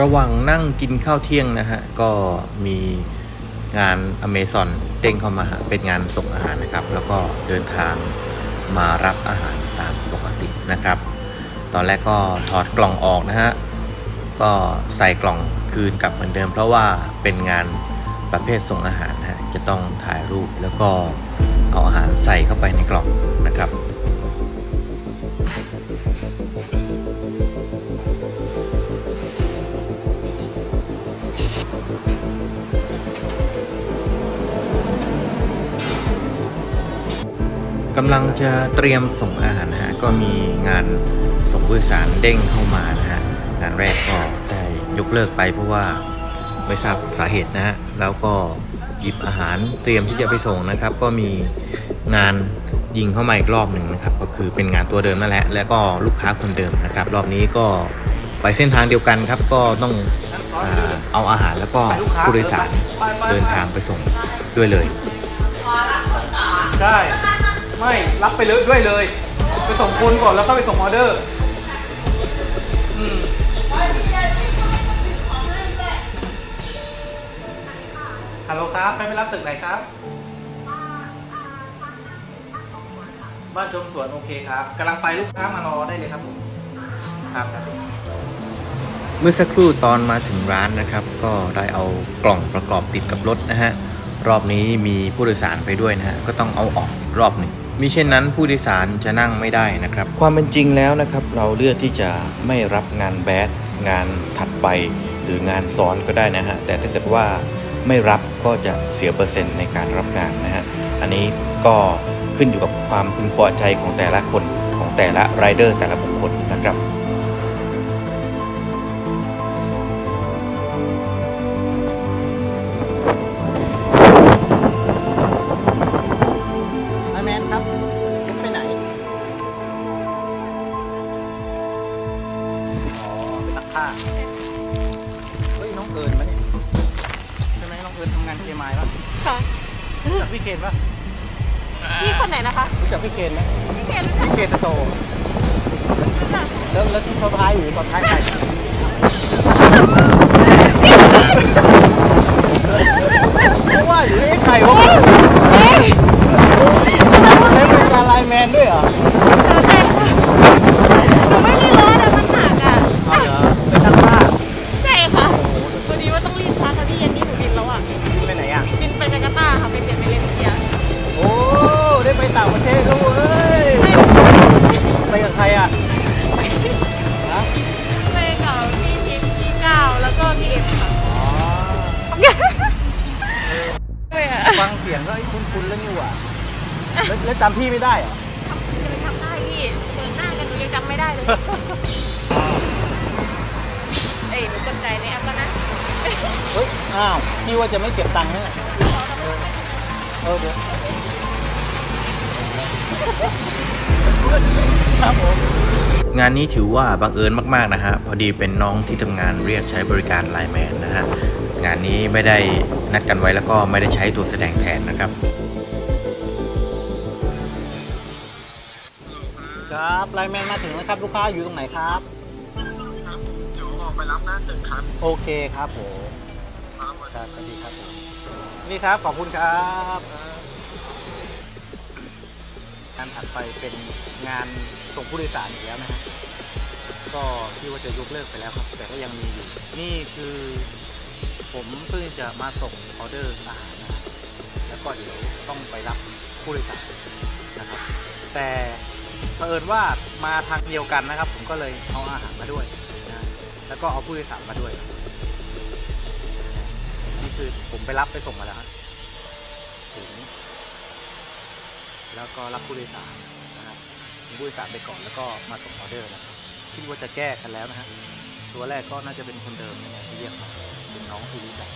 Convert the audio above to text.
ระหว่างนั่งกินข้าวเที่ยงนะฮะ ก็มีงานอเมซอนเด้งเข้ามาเป็นงานส่งอาหารนะครับ แล้วก็เดินทางมารับอาหารตามปกตินะครับ ตอนแรกก็ถอดกล่องออกนะฮะ ก็ใส่กล่องคืนกลับเหมือนเดิม เพราะว่าเป็นงานประเภทส่งอาหารนะฮะ จะต้องถ่ายรูปแล้วก็เอาอาหารใส่เข้าไปในกล่องนะครับ กำลังจะเตรียมส่งอาหารนะฮะก็มีงานส่งผู้โดยสารเด้งเข้ามานะฮะงานแรกก็ได้ยกเลิกไปเพราะว่าไม่ทราบสาเหตุนะฮะแล้วก็หยิบอาหารเตรียมที่จะไปส่งนะครับ ก็มีงานยิงเข้ามาอีกรอบหนึ่งนะครับ ก็คือเป็นงานตัวเดิมนั่นแหละ แล้วก็ลูกค้าคนเดิมนะครับ รอบนี้ก็ไปเส้นทางเดียวกันครับ ก็ต้องอเอาอาหารแล้วก็ผู้โดยสารเดินทางไปส่งด้วยเลยใช่ ไม่รับไปเลยด้วยเลย ไปส่งคนก่อนแล้วก็ไปส่งออเดอร์อืมฮัลโหลครับไปไปรับตึกไหนครับบ้านชมสวนโอเคครับกำลังไปลูกค้ามารอได้เลยครับผมครับครับเมื่อสักครู่ตอนมาถึงร้านนะครับ ก็ได้เอากล่องประกอบติดกับรถนะฮะรอบนี้มีผู้โดยสารไปด้วยนะฮะก็ต้องเอาออกรอบหนึ่ง มิเช่นนั้นผู้โดยสารจะนั่งไม่ได้นะครับ ความเป็นจริงแล้วนะครับ เราเลือกที่จะไม่รับงานแบดงานถัดไปหรืองานซ้อนก็ได้นะฮะแต่ถ้าเกิดว่าไม่รับก็จะเสียเปอร์เซ็นต์ในการรับงานนะฮะอันนี้ก็ขึ้นอยู่กับความพึงพอใจของแต่ละคนของแต่ละไรเดอร์แต่ละบุคคลนะครับ ผ้า เฮ้ยน้องเอิญมะเนี่ยใช่ไหมน้องเอิญทำงานเคมายปะค่ะรู้จักพี่เคนปะพี่คนไหนนะคะรู้จักพี่เคนไหมพี่เคนรู้จักพี่เคนโตค่ะแล้วแล้วที่เขาท้ายอยู่ตอนท้ายใคร คุ้นๆแล้วนี่หว่าแล้วแล้วจำพี่ไม่ได้เหรอจะไปทำได้พี่เจอหน้ากันหนูยังจำไม่ได้เลย เอ้ยหนูกดใจในแอปแล้วนะเฮ้ย อ้าว พี่ว่าจะไม่เก็บตังค์นะเนี่ยเออเดี๋ยวครับผม งานนี้ถือว่าบังเอิญมากๆนะฮะ พอดีเป็นน้องที่ทำงานเรียกใช้บริการไลน์แมนนะฮะ งานนี้ไม่ได้นัดกันไว้แล้วก็ไม่ได้ใช้ตัวแสดงแทนนะครับ ครับไลน์แมนมาถึงแล้วครับ ลูกค้าอยู่ตรงไหนครับ ครับเดี๋ยวออกไปรับหน้าตึกครับโอเคครับผมครับครับสวัสดีครับผมนี่ครับขอบคุณครับงานถัดไปเป็นงานส่งผู้โดยสารอีกแล้วนะฮะก็ที่ว่าจะยกเลิกไปแล้วครับ แต่ก็ยังมีอยู่ นี่คือ ผมเพิ่งจะมาส่งออเดอร์อาหารนะฮะแล้วก็เดี๋ยวต้องไปรับผู้โดยสารนะครับ แต่ เผอิญว่ามาทางเดียวกันนะครับ ผมก็เลยเอาอาหารมาด้วยนะแล้วก็เอาผู้โดยสารมาด้วย นี่คือผมไปรับไปส่งมาแล้วฮะถึง แล้วก็รับผู้โดยสารนะครับผู้โดยสารไปก่อนแล้วก็มาส่งออเดอร์นะคิดว่าจะแก้กันแล้วนะฮะตัวแรกก็น่าจะเป็นคนเดิมนะที่เรียกมาเป็นน้องที่รู้จัก